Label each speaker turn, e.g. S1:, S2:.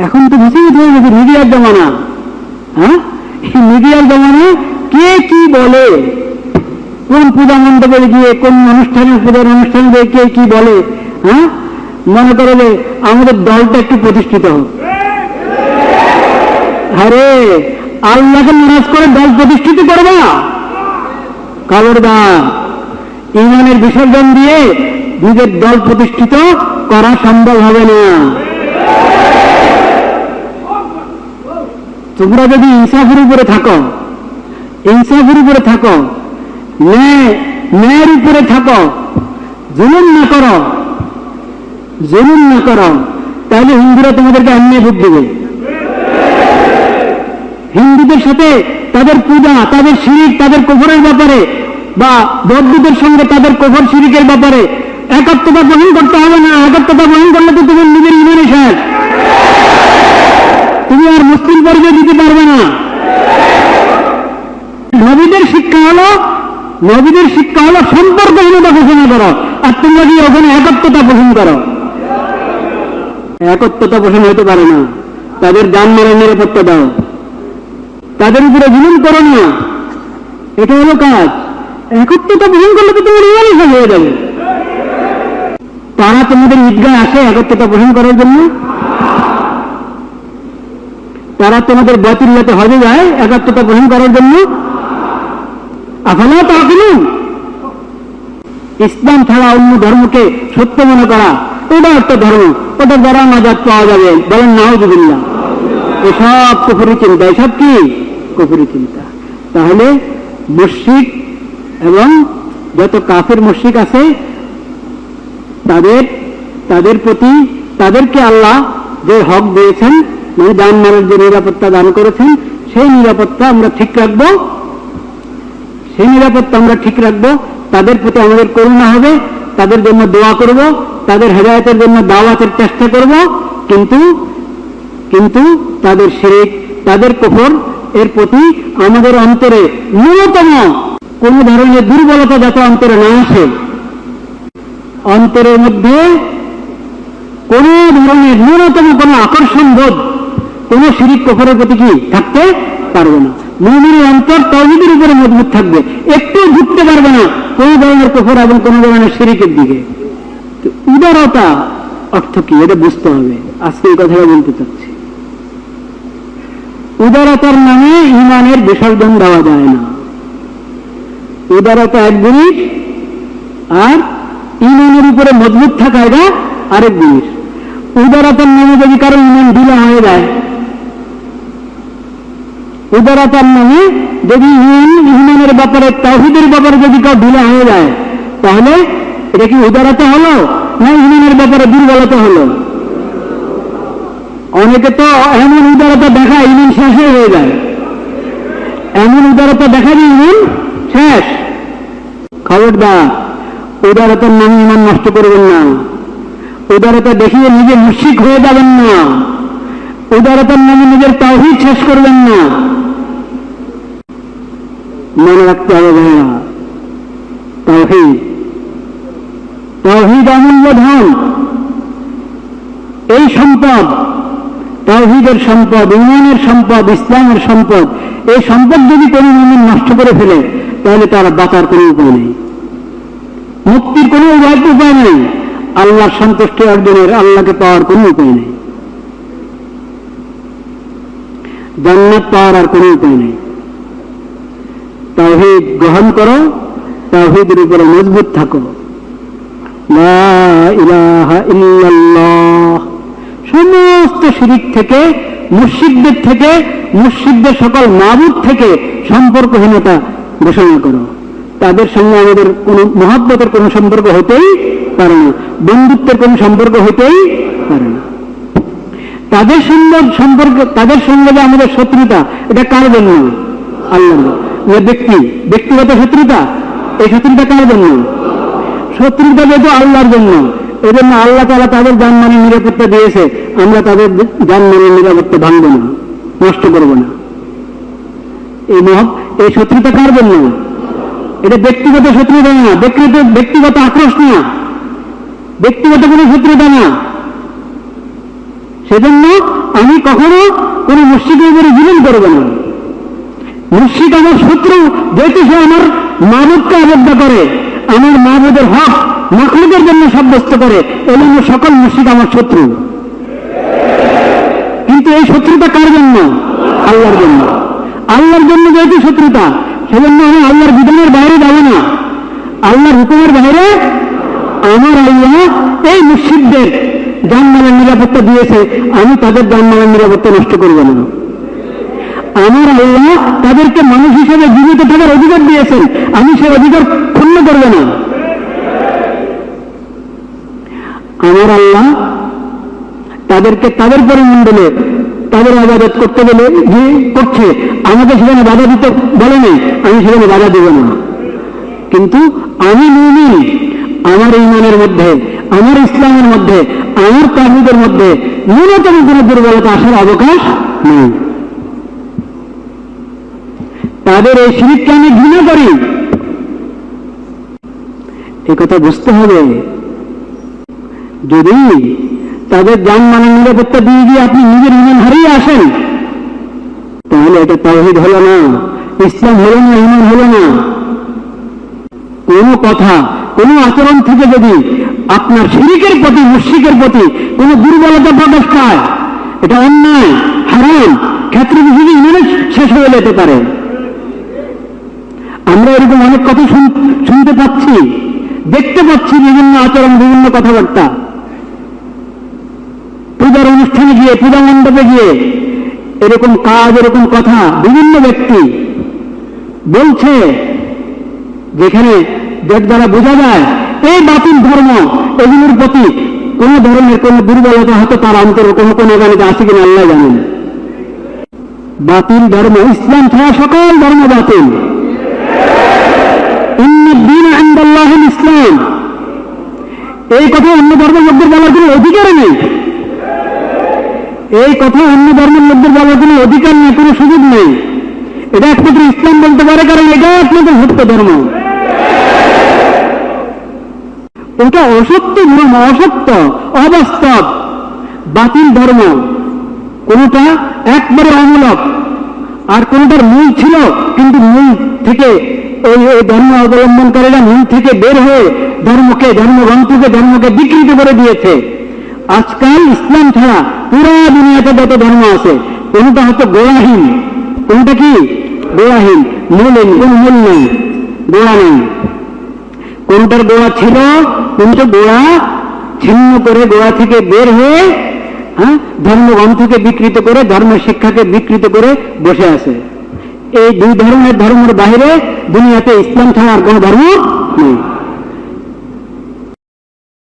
S1: এখন তো মুসিবত হয়ে গেছে মিডিয়ার জমানা। হ্যাঁ? এই মিডিয়ার জমানা কে কি বলে? কোন পূজা মণ্ডপে গিয়ে, কোন অনুষ্ঠানে পূজার অনুষ্ঠানে গিয়ে কে কি বলে? হ্যাঁ? মনে করো যে আমাদের দলটা একটু প্রতিষ্ঠিত হোক। আরে, আল্লাহকে নারাজ করে দল প্রতিষ্ঠিত করবে না? খবরদার ইমানের বিসর্জন দিয়ে নিজের দল প্রতিষ্ঠিত করা সম্ভব হবে না। তোমরা যদি ইনসাফের উপরে থাকো, ইনসাফের উপরে থাকো, ন্যায়, ন্যায়ের উপরে থাকো, জুলুম না করো, জুলুম না করো, তাহলে হিন্দুরা তোমাদেরকে অন্যায় ভোট দেবে। হিন্দুদের সাথে তাদের পূজা, তাদের শিরিক, তাদের কফরের ব্যাপারে বা বৌদ্ধদের সঙ্গে তাদের কফর শিরিকের ব্যাপারে একাত্মতা গ্রহণ করতে হবে না, একাত্মতা গ্রহণ করলে তো তোমার নিজের ইমানে শেষ। তুমি আর মুসলিম পরিচয় দিতে পারবে না। নবীদের শিক্ষা হলো, নবীদের শিক্ষা হলো সম্পর্কহীনতা ঘোষণা করো, আর তোমরা কি ওখানে একত্রতা পোষণ করো? একত্রতা পোষণ হতে পারে না। তাদের যান মারার নিরাপত্তা দাও। তাদের উপরে জুলুম করো না। এটা হলো কাজ। একত্রতা পোষণ করলে তো তোমার ইমানই হয়ে যাবে। তারা তোমাদের ঈদগায় আসে একত্রতা পোষণ করার জন্য। তারা তোমাদের বাতিল্লাতে হজে যায়, একাত্মতা পোষণ করার জন্য। আফালা তাকিলুন ইসলাম ছাড়া অন্য ধর্মকে সত্য মনে করা ওটা একটা ধর্ম। ওটা দ্বারা নাজাদ পাওয়া যাবে, বলেন নাহজুবিল্লাহ এসব কুফুরি চিন্তা। এসব কি? কুফুরি চিন্তা। তাহলে মুশিক এবং যত কাফের মুশিক আছে, তাদের তাদের প্রতি, তাদেরকে আল্লাহ যে হক দিয়েছেন মানে যান মালের যে নিরাপত্তা দান করেছেন, সেই নিরাপত্তা আমরা ঠিক রাখব। সেই নিরাপত্তা আমরা ঠিক রাখব। তাদের প্রতি আমাদের করুণা হবে, তাদের জন্য দোয়া করব, তাদের হেদায়তের জন্য দাওয়াতের চেষ্টা করব। কিন্তু কিন্তু তাদের শিরিক, তাদের কফর, এর প্রতি আমাদের অন্তরে ন্যূনতম কোন ধরনের দুর্বলতা যাতে অন্তরে না আসে, অন্তরের মধ্যে কোন ধরনের ন্যূনতম কোন আকর্ষণ বোধ কোন শিরিক কফরের প্রতি কি থাকতে পারবে না। মুমিনের অন্তর তহিদের উপরে মজবুত থাকবে। একটু ঢুকতে পারবে না কোন ধরনের কফর এবং কোন ধরনের শিরিকের দিকে। উদারতা অর্থ কি? এটা বুঝতে হবে। আজকে এই কথাটা বলতে চাচ্ছি। উদারতার নামে ইমানের বিসর্জন দেওয়া যায় না। উদারতা এক জিনিস, আর ইমানের উপরে মজবুত থাকা এটা আরেক জিনিস। উদারতার নামে যদি কারও ইমান ঢিলা হয়ে যায় উদারতার নামে যদি ইমান ইমানের ব্যাপারে তাহিদের ব্যাপারে যদি কেউ ঢিলা হয়ে যায়, তাহলে এটা কি উদারতা হলো না ইমানের ব্যাপারে দুর্বলতা হলো? অনেকে তো এমন উদারতা দেখায় ইমান শেষ হয়ে যায়। এমন উদারতা দেখা যায় ইমান শেষ। খবরদার উদারতার নামে ইমান নষ্ট করবেন না। উদারতা দেখিয়ে নিজে মুশিক হয়ে যাবেন না। উদারতার নামে নিজের তাওহিদ শেষ করবেন না। মনে রাখতে হবে ভাইয়া তাওহিদ তাওহিদ অমূল্য ধন। এই সম্পদ তাওহিদের সম্পদ, ইমানের সম্পদ, ইসলামের সম্পদ, এই সম্পদ যদি কোনো মুমিন নষ্ট করে ফেলে, তাহলে তার বাঁচার কোনো উপায় নেই। মুক্তির কোনো উপায় নেই। আল্লাহর সন্তুষ্টি অর্জনের, আল্লাহকে পাওয়ার কোনো উপায় নেই। জান্নাত পাওয়ার আর কোনো উপায় নেই। তাওহিদ গ্রহণ করো, তাওহিদের উপরে মজবুত থাকো। সমস্ত শিরিক থেকে মুর্শিদদের থেকে মুর্শিদদের সকল মাবুদ থেকে সম্পর্কহীনতা ঘোষণা করো। তাদের সঙ্গে আমাদের কোনো মহাব্বতের কোনো সম্পর্ক হতেই পারে না, বন্ধুত্বের কোনো সম্পর্ক হতেই পারে না। তাদের সঙ্গে সম্পর্ক, তাদের সঙ্গে যে আমাদের শত্রুতা, এটা কার জন্য? আল্লাহ ব্যক্তি, ব্যক্তিগত শত্রুতা, এই শত্রুতা কার জন্য? শত্রুতা যেহেতু আল্লাহর জন্য এই জন্য আল্লাহ তালা তাদের যানমানের নিরাপত্তা দিয়েছে, আমরা তাদের যানমানের নিরাপত্তা ভাঙবো না, নষ্ট করব না। এই মহ এই শত্রুতা কার জন্য? এটা ব্যক্তিগত শত্রুতা না, ব্যক্তিগত ব্যক্তিগত আক্রোশ না। ব্যক্তিগত কোনো শত্রুতা না। সেজন্য আমি কখনো কোনো মুর্শিদের উপরে জীবন করব না। মুর্শিদ আমার শত্রু, যেহেতু সে আমার মাবুদকে আবদ্ধ করে, আমার মাবুদের হক মখলুকের জন্য সাব্যস্ত করে এজন্য সকল মুর্শিদ আমার শত্রু। কিন্তু এই শত্রুতা কার জন্য? আল্লাহর জন্য। আল্লাহর জন্য যেহেতু শত্রুতা, সেজন্য আমি আল্লাহর বিধানের বাইরে যাব না। আল্লাহর হুকুমের বাইরে আমার আল্লাহ এই মুর্শিদদের জানমালের নিরাপত্তা দিয়েছে, আমি তাদের জানমালের নিরাপত্তা নষ্ট করব না। আমার আল্লাহ তাদেরকে মানুষ হিসেবে জীবিত থাকার অধিকার দিয়েছেন। আমি সে অধিকার ক্ষুণ্ণ করব না। আমার আল্লাহ তাদেরকে তাদের পরিমণ্ডলে তাদের আবাদত করতে গেলে যে করছে, আমাকে সেখানে বাধা দিতে বলে নেই আমি সেখানে বাধা দেব না। কিন্তু আমি মুমিন, আমার ইমানের মধ্যে, আমার ইসলামের মধ্যে, আমার তাহিদের মধ্যে ন্যূনতম কোনো দুর্বলতা আসার অবকাশ নেই। তাদের এই শিরিককে আমি ঘৃণা করি। এ কথা বুঝতে হবে। যদি তাদের যান মানের নিরাপত্তা দিয়ে গিয়ে আপনি নিজের ইমান হারিয়ে আসেন, তাহলে এটা তাহিদ হলো না, ইসলাম হলো না, ইমান হলো না। কোনো কথা, কোনো আচরণ থেকে যদি আপনার শিরিকের প্রতি, মুশ্রিকের প্রতি কোনো দুর্বলতা প্রকাশ পায়, এটা অন্যায়, হারাম ক্ষেত্র বিশেষে ইমানে শেষ হয়ে যেতে পারে। আমরা এরকম অনেক কথা শুনতে পাচ্ছি, দেখতে পাচ্ছি বিভিন্ন আচরণ, বিভিন্ন কথাবার্তা। পূজার অনুষ্ঠানে গিয়ে, পূজা মণ্ডপে গিয়ে এরকম কাজ, এরকম কথা বিভিন্ন ব্যক্তি বলছে, যেখানে দ্বারা বোঝা যায়, এই বাতিল ধর্ম, এগুলোর প্রতি কোন ধরনের কোন দুর্বলতা হয়তো তার অন্তর কোনো কোনো গানিতে আছে কিনা, আল্লাহ জানেন। বাতিল ধর্ম, ইসলাম ছাড়া সকল ধর্ম বাতিল। দিন আন্দাল্লাহ ইসলাম। এই কথা অন্য ধর্মের লোকদের বলার কোনো অধিকার নেই। এই কথা অন্য ধর্মের লোকদের বলার কোনো অধিকার নেই, কোনো সুযোগ নেই। এটা একমাত্র ইসলাম বলতে পারে, কারণ এটা একমাত্র সত্য ধর্ম। ওটা অসত্য ধর্ম, অসত্য, অবাস্তব, বাতিল ধর্ম। কোনটা একবারে অমূলক, আর কোনটার মূল ছিল, কিন্তু মূল থেকে ওই ওই ধর্ম অবলম্বনকারীরা মূল থেকে বের হয়ে ধর্মকে, ধর্মগ্রন্থকে, ধর্মকে বিকৃত করে দিয়েছে। আজকাল ইসলাম ছাড়া পুরো দুনিয়াতে যত ধর্ম আছে, কোনটা হচ্ছে গোড়াহীন কোনটা কি? গোড়াহীন মূলহীন কোন মূল নেই গোড়া নেই। কোনটার গোড়া ছিল? কিন্তু গোড়া ছিন্ন করে গোড়া থেকে বের হয়ে হ্যাঁ ধর্মগ্রন্থকে বিকৃত করে ধর্ম শিক্ষাকে বিকৃত করে বসে আছে। এই দুই ধরনের ধর্মের বাইরে দুনিয়াতে ইসলাম ছাড়া আর কোনো ধর্ম নেই